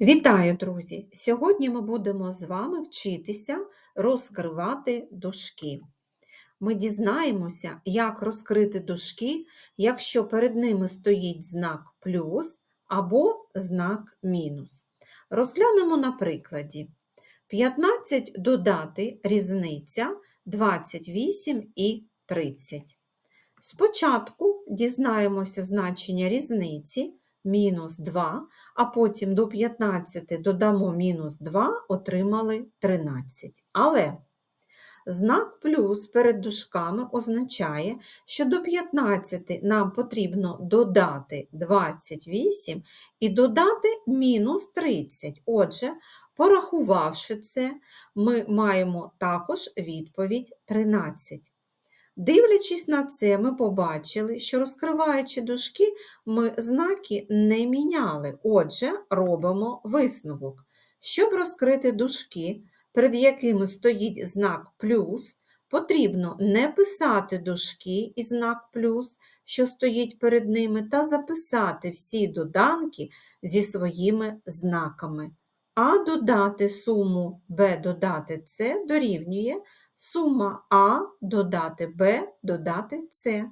Вітаю, друзі! Сьогодні ми будемо з вами вчитися розкривати дужки. Ми дізнаємося, як розкрити дужки, якщо перед ними стоїть знак плюс або знак мінус. Розглянемо на прикладі. 15 додати різниця 28 і 30. Спочатку дізнаємося значення різниці мінус 2, а потім до 15 додамо мінус 2, отримали 13. Але знак плюс перед дужками означає, що до 15 нам потрібно додати 28 і додати мінус 30. Отже, порахувавши це, ми маємо також відповідь 13. Дивлячись на це, ми побачили, що розкриваючи дужки, ми знаки не міняли. Отже, робимо висновок. Щоб розкрити дужки, перед якими стоїть знак плюс, потрібно не писати дужки і знак плюс, що стоїть перед ними, та записати всі доданки зі своїми знаками. А додати суму Б додати С дорівнює сума А додати Б додати С.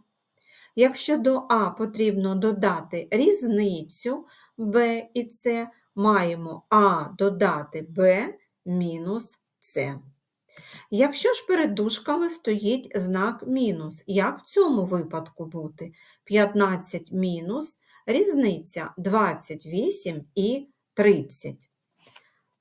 Якщо до А потрібно додати різницю Б і С, маємо А додати Б мінус С. Якщо ж перед дужками стоїть знак мінус, як в цьому випадку бути? 15 мінус, різниця 28 і 30.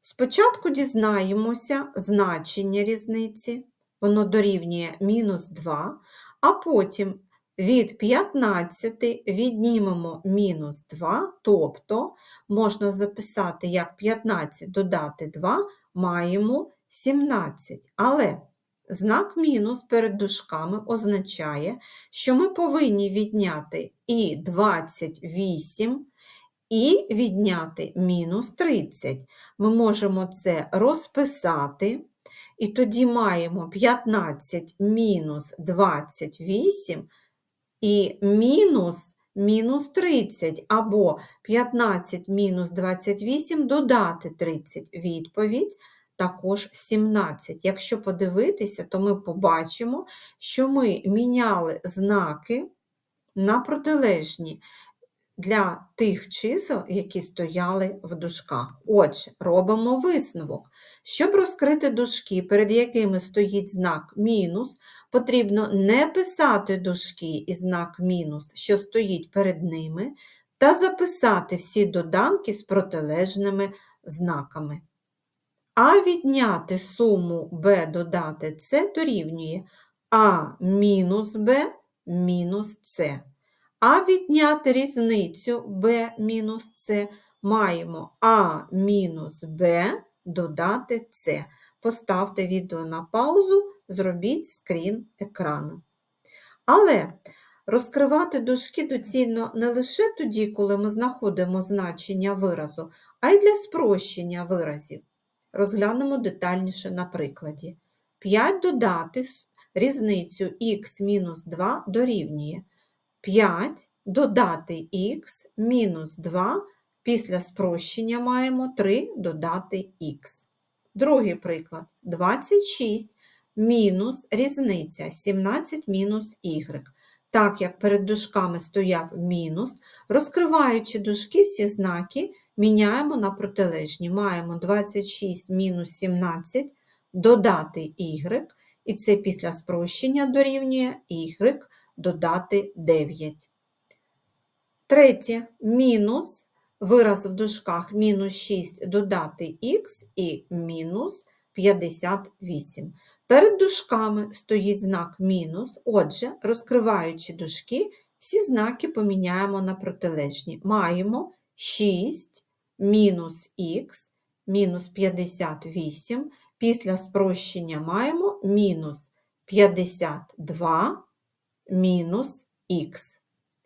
Спочатку дізнаємося значення різниці воно дорівнює мінус 2, а потім від 15 віднімемо мінус 2, тобто можна записати, як 15 додати 2, маємо 17. Але знак мінус перед дужками означає, що ми повинні відняти і 28, і відняти мінус 30. Ми можемо це розписати. І тоді маємо 15 мінус 28 і мінус мінус 30, або 15 мінус 28 додати 30. Відповідь також 17. Якщо подивитися, то ми побачимо, що ми міняли знаки на протилежні для тих чисел, які стояли в дужках. Отже, робимо висновок. Щоб розкрити дужки, перед якими стоїть знак мінус, потрібно не писати дужки і знак мінус, що стоїть перед ними, та записати всі доданки з протилежними знаками. А відняти суму b додати С дорівнює А мінус Б мінус С. А відняти різницю b мінус С маємо А мінус Б додати С. Поставте відео на паузу, зробіть скрін екрану. Але розкривати дужки доцільно не лише тоді, коли ми знаходимо значення виразу, а й для спрощення виразів. Розглянемо детальніше на прикладі. 5 додати різницю х-2 дорівнює 5 додати х мінус 2 Після спрощення маємо 3 додати х. Другий приклад 26 мінус різниця 17 мінус y. Так як перед дужками стояв мінус, розкриваючи дужки, всі знаки міняємо на протилежні. Маємо 26 мінус 17 додати y, і це після спрощення дорівнює y додати 9. Третє мінус вираз в дужках мінус 6 додати х і мінус 58. Перед дужками стоїть знак мінус, отже, розкриваючи дужки, всі знаки поміняємо на протилежні. Маємо 6 мінус х мінус 58. Після спрощення маємо мінус 52 мінус х.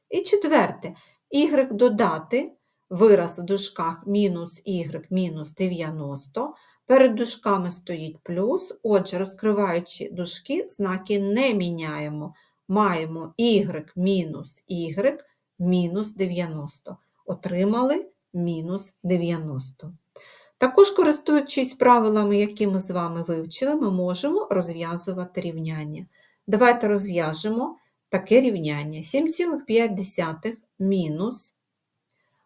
І четверте, y додати вираз в дужках мінус y мінус 90. Перед дужками стоїть плюс, отже, розкриваючи дужки, знаки не міняємо. Маємо y мінус y мінус 90. Отримали мінус 90. Також, користуючись правилами, які ми з вами вивчили, ми можемо розв'язувати рівняння. Давайте розв'яжемо таке рівняння. 7,5 мінус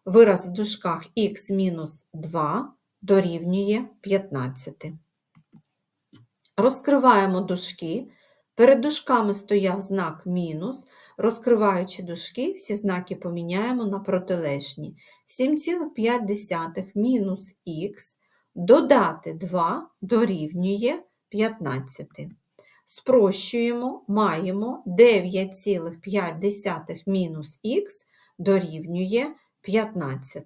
вираз в дужках х мінус 2 дорівнює 15. Розкриваємо дужки. Перед дужками стояв знак мінус. Розкриваючи дужки, всі знаки поміняємо на протилежні. 7,5 мінус х додати 2 дорівнює 15. Спрощуємо, маємо 9,5 мінус х дорівнює 15.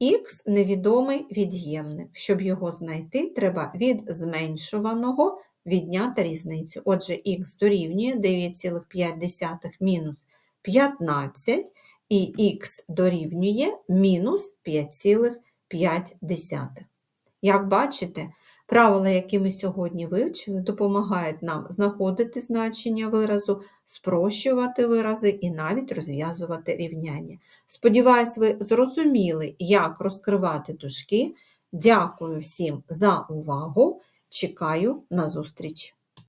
Х невідомий від'ємник. Щоб його знайти, треба від зменшуваного відняти різницю. Отже, х дорівнює 9,5 мінус 15, і х дорівнює мінус 5,5. Як бачите, правила, які ми сьогодні вивчили, допомагають нам знаходити значення виразу, спрощувати вирази і навіть розв'язувати рівняння. Сподіваюсь, ви зрозуміли, як розкривати дужки. Дякую всім за увагу! Чекаю на зустріч!